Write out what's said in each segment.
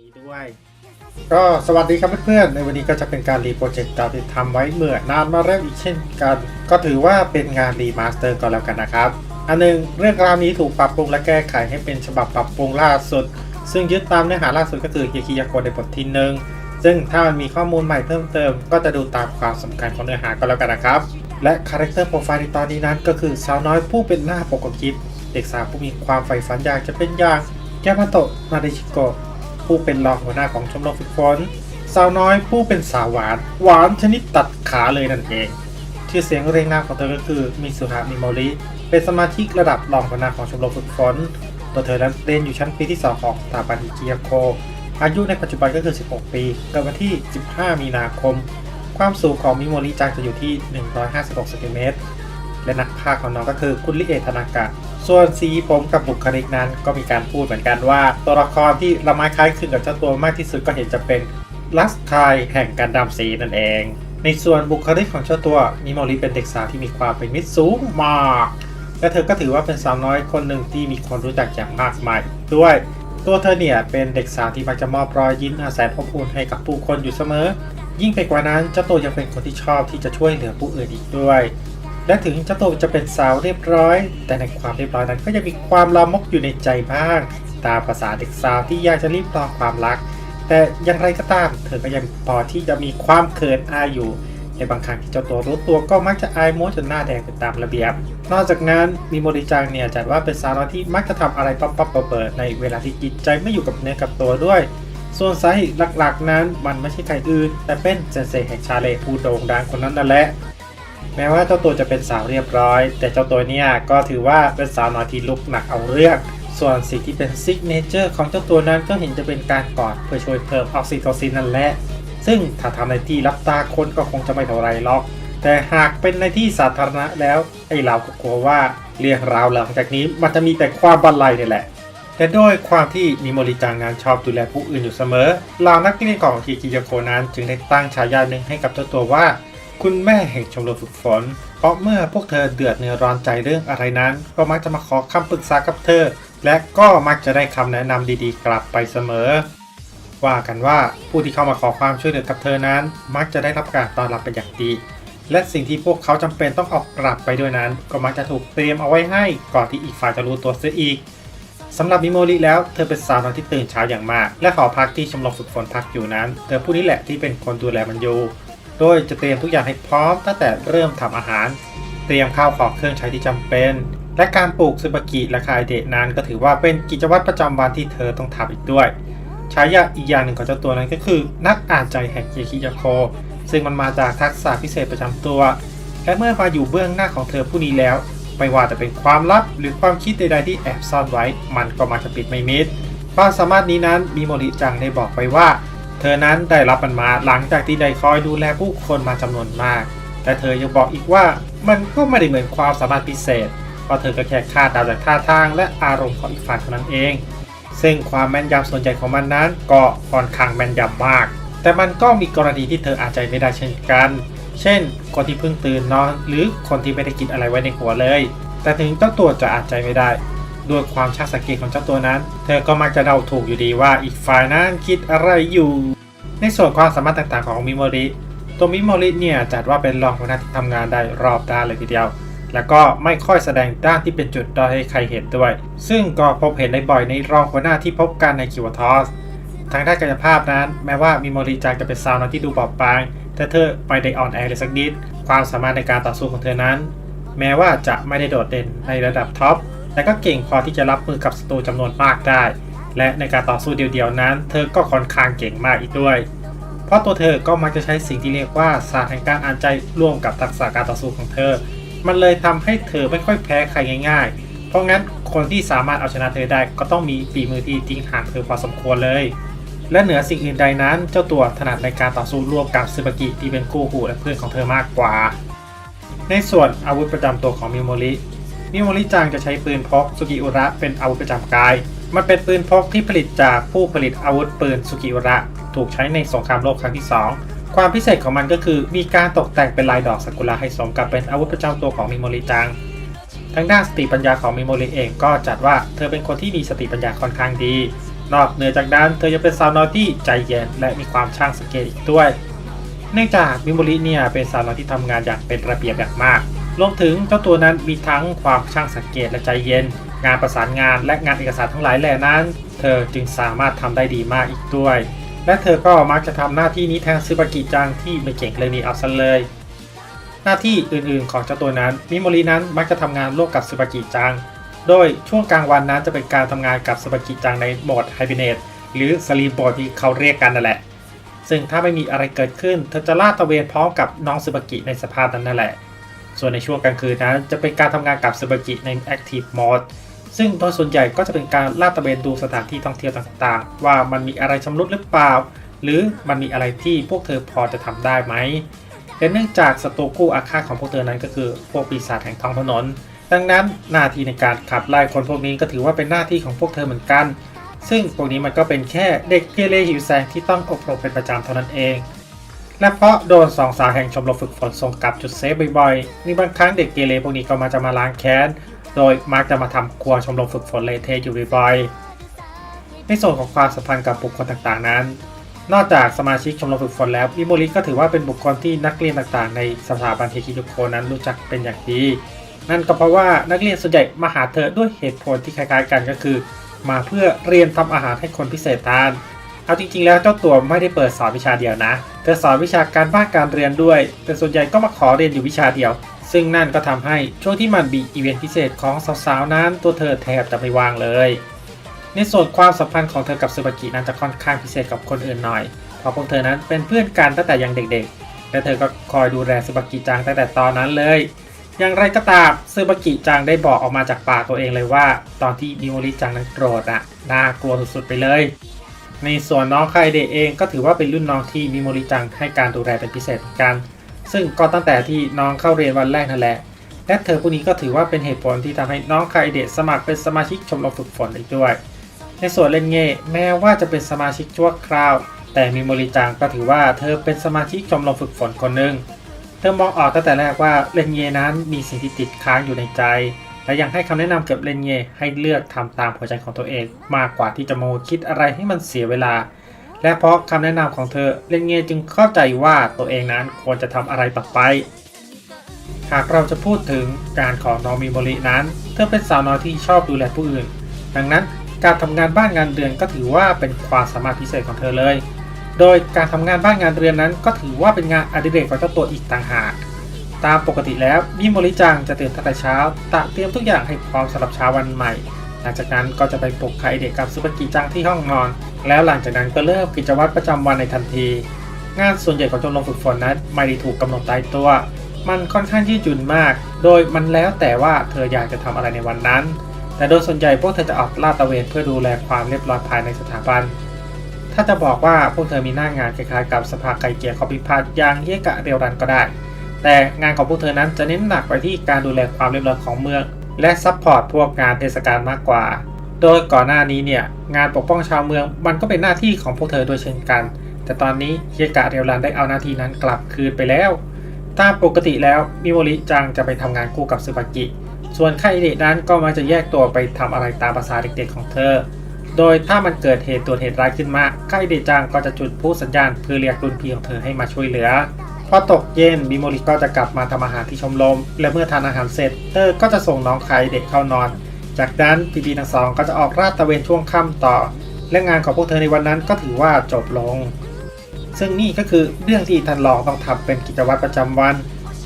นี้ด้วย ก็สวัสดีครับเพื่อนๆในวันนี้ก็จะเป็นการรีโปรเจกต์ก่าที่ทำไว้เมื่อนานมาแล้วอีกเช่นกัน ก็ถือว่าเป็นงานรีมาสเตอร์ก็แล้วกันนะครับ อันหนึ่งเรื่องราวนี้ถูกปรับปรุงและแก้ไขให้เป็นฉบับปรับปรุงล่าสุด ซึ่งยึดตามเนื้อหาล่าสุดก็คือเฮียคิยาโกในบทที่หนึ่งซึ่งถ้ามันมีข้อมูลใหม่เพิ่มเติม ก็จะดูตามความสำคัญของเนื้อหาก็แล้วกันนะครับ และคาแรคเตอร์โปรไฟล์ในตอนนี้นั้น ก็คือสาวน้อยผู้เป็นหน้าปกกิจเด็กสาวผู้มีความใฝ่ฝันอยากจะเป็นอย่างยามาโตะมาเดชิโกะ ผู้เป็นรองหัวหน้าของชมรมฝึกฝนสาวน้อยผู้เป็นสาวหวาน หวานชนิดตัดขาเลยนั่นเองชื่อเสียงเรียงนามของเธอก็คือมิสุฮะมิโมริเป็นสมาชิกระดับรองหัวหน้าของชมรมฝึกฝนตัวเธอนั้นเรียนอยู่ชั้นปีที่ 2 ของสถาบันฮิจิยโค อายุในปัจจุบันก็คือ 16 ปี เกิดวันที่ 15 มีนาคม ความสูงของมิโมริจังจะอยู่ที่ 156เซนติเมตรและนักพากย์ของน้องก็คือคุณลิเอธนากะ ส่วนสีผมกับบุคลิกนั้นก็มีการพูดเหมือนกันว่า ตัวละครที่ละไม้คล้ายคลึงกับเจ้าตัวมากที่สุดก็เห็นจะเป็นลัสคายแห่งการดำสีนั่นเอง ในส่วนบุคลิกของเจ้าตัวมิโมริเป็นเด็กสาวที่มีความเป็นมิตรสูงมากและเธอก็ถือว่าเป็นสาวน้อยคนหนึ่งที่มีคนรู้จักอย่างมากมายด้วยตัวเธอเนี่ยเป็นเด็กสาวที่มักจะมอบรอยยิ้มอาแสนอบอุ่นให้กับผู้คนอยู่เสมอ ยิ่งไปกว่านั้นเจ้าตัวยังเป็นคนที่ชอบที่จะช่วยเหลือผู้อื่นอีกด้วย และถึงเจ้าตัวจะเป็นสาวเรียบร้อย แต่ในความเรียบร้อยนั้นก็ยังมีความลามกอยู่ในใจบ้าง ตามภาษาเด็กสาวที่อยากจะรีบรองความรัก แต่อย่างไรก็ตาม เธอก็ยังพอที่จะมีความเขินอายอยู่ ในบางครั้งที่เจ้าตัวรู้ตัวก็มักจะอายโม้จนหน้าแดงเป็นตามระเบียบ นอกจากนั้นมีโมริจังเนี่ยจัดว่าเป็นสาวที่มักจะทำอะไรป๊อปๆเปิดในเวลาที่จิตใจไม่อยู่กับเนื้อกับตัวด้วยส่วนสาเหตุหลักๆ นั้นมันไม่ใช่ใครอื่น แต่เป็นเซนเซแห่งชาเลผู้โด่งดังคนนั้นนั่นแหละ แม้ว่าเจ้าตัวจะเป็นสาวเรียบร้อย แต่เจ้าตัวเนี่ยก็ถือว่าเป็นสาวน้อยที่ลุกหนักเอาเรื่องส่วนสิ่งที่เป็นซิกเนเจอร์ของเจ้าตัวนั้นก็เห็นจะเป็นการกอดเพื่อช่วยเพิ่มออกซิโทซินนั่นแหละ ซึ่งถ้าทำในที่รับตาคนก็คงจะไม่เท่าไรหรอก แต่หากเป็นในที่สาธารณะแล้ว ไอ้เราก็กลัวว่าเรื่องราวหลังจากนี้มันจะมีแต่ความบันไลนี่แหละ แต่ด้วยความที่มิโมริจังงานชอบดูแลผู้อื่นอยู่เสมอเหล่านักเรียนของคิคิโยโคนั้นจึงได้ตั้งฉายาหนึ่งให้กับเจ้าตัวว่า คุณแม่แห่งชมรมฝึกฝน เพราะเมื่อพวกเธอเดือดเนื้อร้อนใจเรื่องอะไรนั้น ก็มักจะมาขอคำปรึกษากับเธอ และก็มักจะได้คำแนะนำดีๆ กลับไปเสมอ ว่ากันว่าผู้ที่เข้ามาขอความช่วยเหลือกับเธอนั้น มักจะได้รับการต้อนรับเป็นอย่างดี และสิ่งที่พวกเขาจำเป็นต้องเออกกลับไปด้วยนั้น ก็มักจะถูกเตรียมเอาไว้ให้ก่อนที่อีกฝ่ายจะรู้ตัวเสียอีกสำหรับมิโมริแล้วเธอเป็นสาวน้อยที่ตื่นเช้าอย่างมาก และขอพักที่ชมรมฝึกฝนพักอยู่นั้น เธอผู้นี้แหละที่เป็นคนดูแลมันอยู่ โดยจะเตรียมทุกอย่างให้พร้อมตั้งแต่เริ่มทำอาหาร เตรียมข้าวของเครื่องใช้ที่จำเป็น และการปลูกซึบากิและคายเดะนั้นก็ถือว่าเป็นกิจวัตรประจำวันที่เธอต้องทำอีกด้วยฉายาอีกอย่างหนึ่งของเจ้าตัวนั้นก็คือ นักอ่านใจแห่งเยคิยาโค ซึ่งมันมาจากทักษะพิเศษประจำตัว และเมื่อมาอยู่เบื้องหน้าของเธอผู้นี้แล้ว ไม่ว่าจะเป็นความลับหรือความคิดใดๆที่แอบซ่อนไว้ มันก็มักจะปิดไม่มิดความสามารถนี้นั้นมีโมริจังได้บอกไว้ว่า ธอนั้นได้รับมันมาหลังจากที่ได้คอยดูแลผู้คนมาจำนวนมาก แต่เธอยังบอกอีกว่ามันก็ไม่ได้เหมือนความสามารถพิเศษ เพราะเธอก็แค่คาดเดาจากท่าทางและอารมณ์ของอีกฝ่ายเท่านั้นเอง ซึ่งความแม่นยำส่วนใหญ่ของมันนั้นก็ค่อนข้างแม่นยำมาก แต่มันก็มีกรณีที่เธออาจใจไม่ได้เช่นกัน เช่น คนที่เพิ่งตื่นนอน หรือคนที่ไม่ได้คิดอะไรไว้ในหัวเลย แต่ถึงเจ้าตัวจะอาจใจไม่ได้ ด้วยความช่างสังเกตของเจ้าตัวนั้น เธอก็มักจะเดาถูกอยู่ดีว่าอีกฝ่ายนั้นคิดอะไรอยู่ ในส่วนความสามารถต่างๆของมิโมริ ตัวมิโมริเนี่ยจัดว่าเป็นรองหัวหน้าที่ทำงานได้รอบด้านเลยทีเดียว แล้วก็ไม่ค่อยแสดงด้านที่เป็นจุดด้อยให้ใครเห็นด้วย ซึ่งก็พบเห็นได้บ่อยในรองหัวหน้าที่พบกันในคิวทอสทางด้านกายภาพนั้น แม้ว่ามิโมริจังจะเป็นสาวน้อยที่ดูบอบบาง แต่เธอไม่ได้อ่อนแอเลยสักนิด ความสามารถในการต่อสู้ของเธอนั้น แม้ว่าจะไม่ได้โดดเด่นในระดับท็อป แต่ก็เก่งพอที่จะรับมือกับศัตรูจำนวนมากได้ และในการต่อสู้เดียวๆนั้น เธอก็ค่อนข้างเก่งมากอีกด้วย เพราะตัวเธอก็มักจะใช้สิ่งที่เรียกว่าศาสตร์แห่งการอ่านใจร่วมกับทักษะการต่อสู้ของเธอ มันเลยทำให้เธอไม่ค่อยแพ้ใครง่าย ๆ เพราะงั้นคนที่สามารถเอาชนะเธอได้ก็ต้องมีฝีมือที่จริงห่างเธอพอสมควรเลย และเหนือสิ่งอื่นใดนั้น เจ้าตัวถนัดในการต่อสู้ร่วมกับซึบากิที่เป็นคู่หูและเพื่อนของเธอมากกว่า ในส่วนอาวุธประจำตัวของมิโมริ มิโมริจังจะใช้ปืนพกสุกิอุระเป็นอาวุธประจำกาย มันเป็นปืนพกที่ผลิตจากผู้ผลิตอาวุธปืนสุกิอุระ ถูกใช้ในสงครามโลกครั้งที่ 2 ความพิเศษของมันก็คือมีการตกแต่งเป็นลายดอกซากุระให้สมกับเป็นอาวุธประจำตัวของมิโมริจังทางด้านสติปัญญาของมิโมริเองก็จัดว่าเธอเป็นคนที่มีสติปัญญาค่อนข้างดี นอกเหนือจากนั้นเธอยังเป็นสาวน้อยที่ใจเย็นและมีความช่างสังเกตอีกด้วย เนื่องจากมิโมริเนี่ยเป็นสาวน้อยที่ทำงานอย่างเป็นระเบียบอย่างมาก รวมถึงเจ้าตัวนั้นมีทั้งความช่างสังเกตและใจเย็น งานประสานงานและงานเอกสารทั้งหลายแหล่นั้น เธอจึงสามารถทำได้ดีมากอีกด้วย และเธอก็มักจะทำหน้าที่นี้แทนซึบากิจังที่ไม่เก่งเรื่องนี้เอาซะเลย หน้าที่อื่นๆของเจ้าตัวนั้นมิโมรินั้นมักจะทำงานร่วมกับซึบากิจัง โดยช่วงกลางวันนั้นจะเป็นการทำงานกับซึบากิจังในโหมดไฮบิเนตหรือสลีปโหมดที่เขาเรียกกันนั่นแหละซึ่งถ้าไม่มีอะไรเกิดขึ้น เธอจะลาดตระเวนพร้อมกับน้องซึบากิในสภาพนั้นนั่นแหละ ส่วนในช่วงกลางคืนนั้นจะเป็นการทำงานกับซึบากิใน Active Mode ซึ่งโดยส่วนใหญ่ก็จะเป็นการลาดตระเวนดูสถานที่ท่องเที่ยวต่างๆ ว่ามันมีอะไรชำรุดหรือเปล่า หรือมันมีอะไรที่พวกเธอพอจะทำได้ไหมและเนื่องจากศัตรูคู่อาฆาตของพวกเธอนั้นก็คือพวกปีศาจแห่งท้องถนน ดังนั้นหน้าที่ในการขับไล่คนพวกนี้ก็ถือว่าเป็นหน้าที่ของพวกเธอเหมือนกัน ซึ่งพวกนี้มันก็เป็นแค่เด็กเกเรหิวแสงที่ต้องอบรมเป็นประจำเท่านั้นเอง และเพราะโดนสองสาวแห่งชมรมฝึกฝนส่งกลับจุดเซฟบ่อยๆมีบางครั้งเด็กเกเรพวกนี้ก็มาจะมาล้างแค้น โดยมักจะมาทำครัวชมรมฝึกฝนเลเทอยู่บ่อยๆในส่วนของความสัมพันธ์กับบุคคลต่างๆนั้น นอกจากสมาชิกชมรมฝึกฝนแล้วมิโมริก็ถือว่าเป็นบุคคลที่นักเรียนต่างๆ ในสถาบันเทคิโยโคนั้นรู้จักเป็นอย่างดีนั่นก็เพราะว่านักเรียนส่วนใหญ่มาหาเธอด้วยเหตุผลที่คล้ายๆกันก็คือ มาเพื่อเรียนทำอาหารให้คนพิเศษทาน เอาจริงๆแล้วเจ้าตัวไม่ได้เปิดสอนวิชาเดียวนะ เธอสอนวิชาการบ้านการเรียนด้วย แต่ส่วนใหญ่ก็มาขอเรียนอยู่วิชาเดียว ซึ่งนั่นก็ทำให้ช่วงที่มันมีอีเวนต์พิเศษของสาวๆนั้น ตัวเธอแทบจะไม่ว่างเลย ในส่วนความสัมพันธ์ของเธอกับซูบากินั้นจะค่อนข้างพิเศษกับคนอื่นหน่อย เพราะพวกเธอนั้นเป็นเพื่อนกันตั้งแต่ยังเด็ก ๆ และเธอก็คอยดูแลซูบากิจังตั้งแต่ตอนนั้นเลยอย่างไรก็ตามซูบากิจังได้บอกออกมาจากปากตัวเองเลยว่า ตอนที่มิโมริจังนั้นโกรธอะน่ากลัวสุดๆไปเลย ในส่วนน้องไคเดเองก็ถือว่าเป็นรุ่นน้องที่มิโมริจังให้การดูแลเป็นพิเศษเหมือนกัน ซึ่งก็ตั้งแต่ที่น้องเข้าเรียนวันแรกนั่นแหละและเธอผู้นี้ก็ถือว่าเป็นเหตุผลที่ทำให้น้องไคเดสมัครเป็นสมาชิกชมรมฝึกฝนอีกด้วย ในส่วนเลนเง่แม้ว่าจะเป็นสมาชิกชั่วคราว แต่มิโมริจังก็ถือว่าเธอเป็นสมาชิกชมรมฝึกฝนคนหนึ่งเธอมองออกตั้งแต่แรกว่าเลนเย่นั้นมีสิ่งที่ติดค้างอยู่ในใจ และยังให้คำแนะนำกับเลนเยให้เลือกทำตามหัวใจของตัวเอง มากกว่าที่จะโมคิดอะไรให้มันเสียเวลา และเพราะคำแนะนำของเธอเลนเยจึงเข้าใจว่าตัวเองนั้นควรจะทำอะไรต่อไป หากเราจะพูดถึงการของน้องมิโมรินั้น เธอเป็นสาวน้อยที่ชอบดูแลผู้อื่น ดังนั้นการทำงานบ้านงานเรือนก็ถือว่าเป็นความสามารถพิเศษของเธอเลย โดยการทำงานบ้านงานเรือนนั้น ก็ถือว่าเป็นงานอดิเรกของเจ้าตัวอีกต่างหาก ตามปกติแล้วมิโมริจังจะตื่นตั้งแต่เช้าตะเตรียมทุกอย่างให้พร้อมสำหรับเช้าวันใหม่ หลังจากนั้นก็จะไปปลุกไคเด็กกับซุปเปอร์กิจังที่ห้องนอน แล้วหลังจากนั้นก็เริ่มกิจวัตรประจำวันในทันที งานส่วนใหญ่ของชมรมฝึกฝนนั้นไม่ได้ถูกกำหนดตายตัว มันค่อนข้างยืดหยุ่นมาก โดยมันแล้วแต่ว่าเธออยากจะทำอะไรในวันนั้น แต่โดยส่วนใหญ่พวกเธอจะออกลาดตระเวนเพื่อดูแลความเรียบร้อยภายในสถาบันถ้าจะบอกว่าพวกเธอมีหน้างานคล้ายๆกับสภาไก่เกียข้อพิพาทอย่างเยกะเรียวรันก็ได้ แต่งานของพวกเธอนั้นจะเน้นหนักไปที่การดูแลความเรียบร้อยของเมือง และซัพพอร์ตพวกงานเทศกาลมากกว่า โดยก่อนหน้านี้เนี่ยงานปกป้องชาวเมืองมันก็เป็นหน้าที่ของพวกเธอโดยเช่นกัน แต่ตอนนี้เฮียกะเรียวรันได้เอาหน้าที่นั้นกลับคืนไปแล้ว ตามปกติแล้วมิโมริจังจะไปทำงานคู่กับซึบากิ ส่วนไคเดะนั้นก็มักจะแยกตัวไปทำอะไรตามภาษาเด็กๆของเธอ โดยถ้ามันเกิดเหตุตัวเหตุร้ายขึ้นมาไคเดะจังก็จะจุดพลุสัญญาณเพื่อเรียกรุ่นพี่ของเธอให้มาช่วยเหลือ อตกเย็นมิโมริก็จะกลับมาทำอาหารที่ชมรม และเมื่อทานอาหารเสร็จเธอก็จะส่งน้องไคเดะเข้านอน จากนั้นพี่ๆทั้งสองก็จะออกราดตระเวนช่วงค่ำต่อ และงานของพวกเธอในวันนั้นก็ถือว่าจบลง ซึ่งนี่ก็คือเรื่องที่ท่านรองต้องทำเป็นกิจวัตรประจำวัน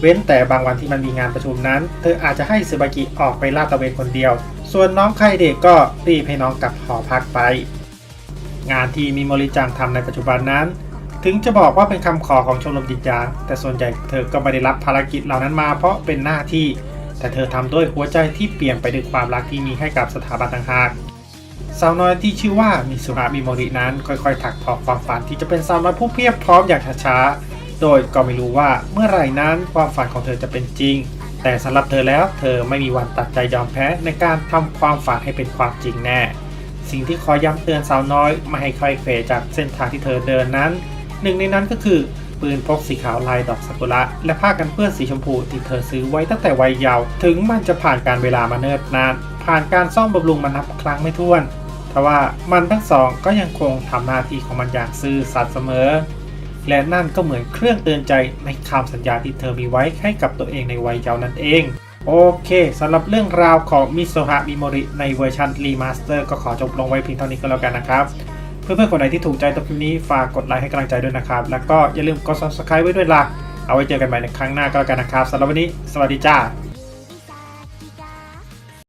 เว้นแต่บางวันที่มันมีงานประชุมนั้น เธออาจจะให้ซึบากิออกไปลาดตระเวนคนเดียว ส่วนน้องไคเดะก็รีบให้น้องกลับหอพักไป งานที่มิโมริจังทำในปัจจุบันนั้น ถึงจะบอกว่าเป็นคำขอของชมรมจิตยาง แต่ส่วนใหญ่เธอก็ไม่ได้รับภารกิจเหล่านั้นมาเพราะเป็นหน้าที่ แต่เธอทำด้วยหัวใจที่เปลี่ยนไปด้วยความรักที่มีให้กับสถาบันต่างหากสาวน้อยที่ชื่อว่ามิสุระมิโมรินั้น ค่อยๆถักทอความฝันที่จะเป็นสาวน้อยผู้เพียบพร้อมอย่างช้าๆ โดยก็ไม่รู้ว่าเมื่อไหร่นั้นความฝันของเธอจะเป็นจริง แต่สำหรับเธอแล้ว เธอไม่มีวันตัดใจยอมแพ้ในการทำความฝันให้เป็นความจริงแน่ สิ่งที่คอยย้ำเตือนสาวน้อยไม่ให้ค่อยเฟจากเส้นทางที่เธอเดินนั้น หนึ่งในนั้นก็คือปืนพกสีขาวลายดอกซากุระและผ้ากันเปื้อนสีชมพูที่เธอซื้อไว้ตั้งแต่วัยเยาว์ถึงมันจะผ่านการเวลามาเนิ่นนาน ผ่านการซ่อมบำรุงมานับครั้งไม่ถ้วนทว่ามันทั้งสองก็ยังคงทำหน้าที่ของมันอย่างซื่อสัตย์เสมอ และนั่นก็เหมือนเครื่องเตือนใจในคำสัญญาที่เธอมีไว้ให้กับตัวเองในวัยเยาว์นั่นเอง โอเคสำหรับเรื่องราวของมิโซฮะมิโมริในเวอร์ชันรีมาสเตอร์ก็ขอจบลงไว้เพียงเท่านี้ก็แล้วกันนะครับ เพื่อนๆคนไหนที่ถูกใจตัวคลิปนี้ฝากกดไลค์ให้กำลังใจด้วยนะครับ แล้วก็อย่าลืมกด subscribe ไว้ด้วยล่ะ เอาไว้เจอกันใหม่ในครั้งหน้าก็แล้วกันนะครับสำหรับวันนี้ สวัสดีจ้า